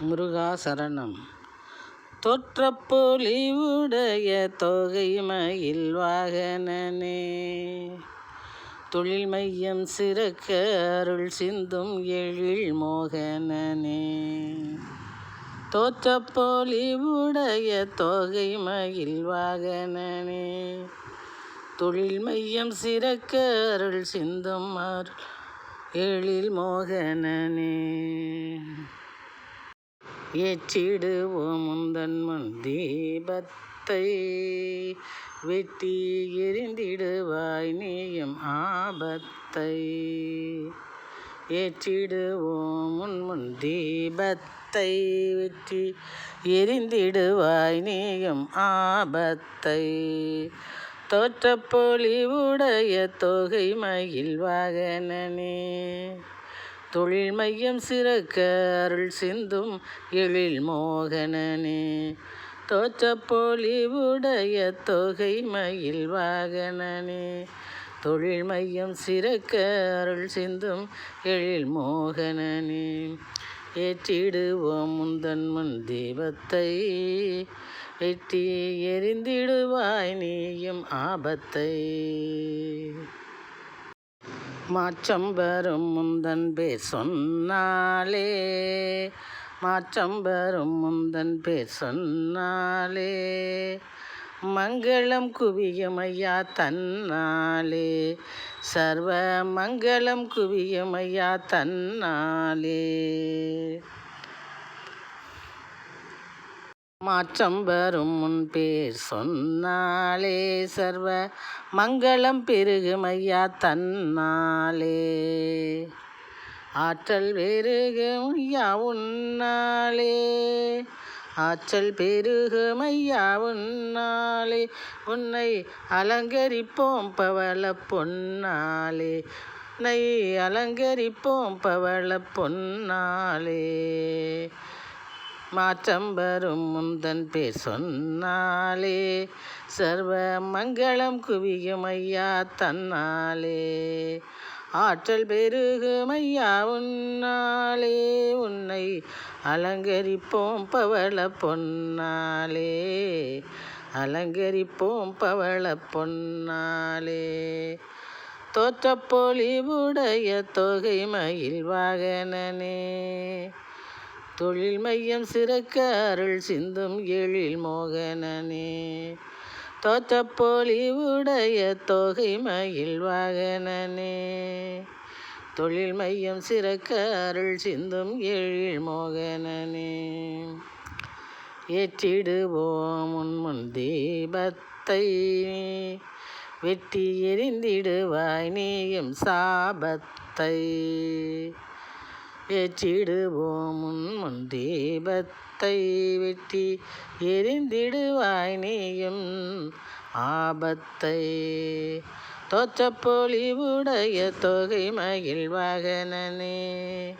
முருகா சரணம் தொற்றப்பொலிவுடைய தொகை மயில் வாகனனே. தொழில் மையம் சிறக்க அருள் சிந்தும் எழில் மோகனனே. தோற்றப்பொலிவுடைய தொகை மயில் வாகனனே. தொழில் மையம் சிறக்க அருள் சிந்தும் அருள் எழில் மோகனனே. ஏற்றிடுவோம் முந்தன் தீபத்தை. வெட்டி எரிந்திடுவாய் நீயும் ஆபத்தை. ஏற்றிடுவோம் முன் தீபத்தை. வெற்றி எரிந்திடுவாய் நீயும் ஆபத்தை. தோற்றப்பொலிவுடைய தொகை மகிழ்வாகனே வாகனனே தொழில் மையம் சிறக்க அருள் சிந்தும் எழில் மோகனனே. தோற்றப்பொலிவுடைய தொகை மயில் வாகனனே. தொழில் மையம் சிறக்க அருள் சிந்தும் எழில் மோகனனே. ஏற்றிடுவோம் முந்தன் முன் தீபத்தை வெட்டி எரிந்திடுவாய் நீயும் ஆபத்தை. மாச்சம் வரும் முந்தன் பேர் சொன்னாலே. மாச்சம் வரும் முந்தன் பேர் சொன்னாலே. மங்களம் குவியும் ஐயா தன்னாலே. சர்வ மங்களம் குவியும் ஐயா தன்னாலே. மாற்றம் வரும் முன் பேர் சொன்னாலே சர்வ மங்களம் பெருகுமையா தன்னாலே. ஆற்றல் பெருகுமையா உன்னாலே. ஆற்றல் பெருகுமையா உன்னாலே. உன்னை அலங்கரிப்போம் பவள பொன்னாலே. உன்னை அலங்கரிப்போம் பவள பொன்னாலே. மாற்றம் வரும் முந்தன் பேர் சொன்னாலே சர்வ மங்களம் குவியும் ஐயா தன்னாலே. ஆற்றல் பெருகும் ஐயா உன்னாலே உன்னை அலங்கரிப்போம் பவள பொன்னாலே. அலங்கரிப்போம் பவள பொன்னாலே. தோற்றப்பொலிவுடைய தொகை மயில் வாகனனே. தொழில் மையம் சிறக்க அருள் சிந்தும் எழில் மோகனனே. தோற்றப்பொலிவுடைய தொகை மயில் வாகனனே. தொழில் மையம் சிறக்க அருள் சிந்தும் எழில் மோகனனே. ஏற்றிடுவோம் முன் தீபத்தை. வெட்டி எரிந்திடுவாய் நீயும் சாபத்தை. ஏற்றிடுவோம் முன் தீபத்தை வெட்டி எரிந்திடுவாய் நீயும். ஆபத்தை தோற்றப்பொலிவுடைய தொகை மகிழ் வாகனனே.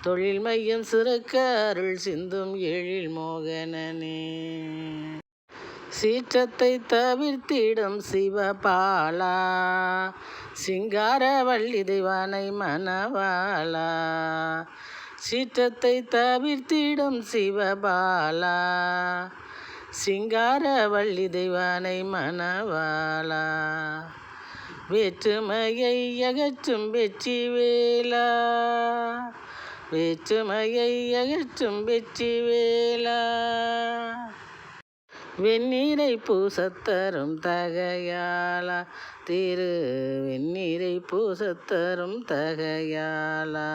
தொழில் மையம் சிறக்க அருள் சிந்தும் எழில் மோகனனே. சீற்றத்தை தவிர்த்திடும் சிவபாலா. சிங்காரவள்ளி திவானை மனவாளா சீற்றத்தை தவிர்த்திடும் சிவபாலா. சிங்காரவள்ளி திவானை மனவாளா வேற்றுமையை அகற்றும் வெற்றி வேலா வேற்றுமையை அகற்றும் வெற்றி வேலா வெந்நீரை பூசத்தரும் தகையாளா. திரு வெந்நீரை பூசத்தரும் தகையாளா.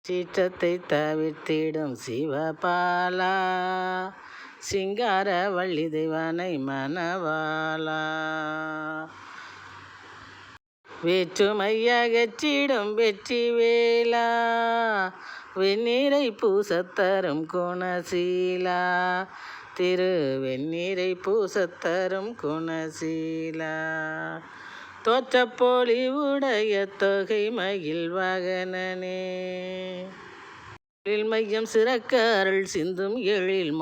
சீற்றத்தை தவிர்த்திடும் சிவபாலா. சிங்கார வள்ளி தெய்வானை மனவாளா வேற்றுமையகற்றிடும் வெற்றி வேலா வெந்நீரை பூசத்தரும் குணசீலா. திரு வெந்நீரை பூசத்தரும் குணசீலா. தோற்றப்பொழிவுடைய தொகை மகிழ் வகனனே. மையம் சிறக்க அருள் சிந்தும் எழில்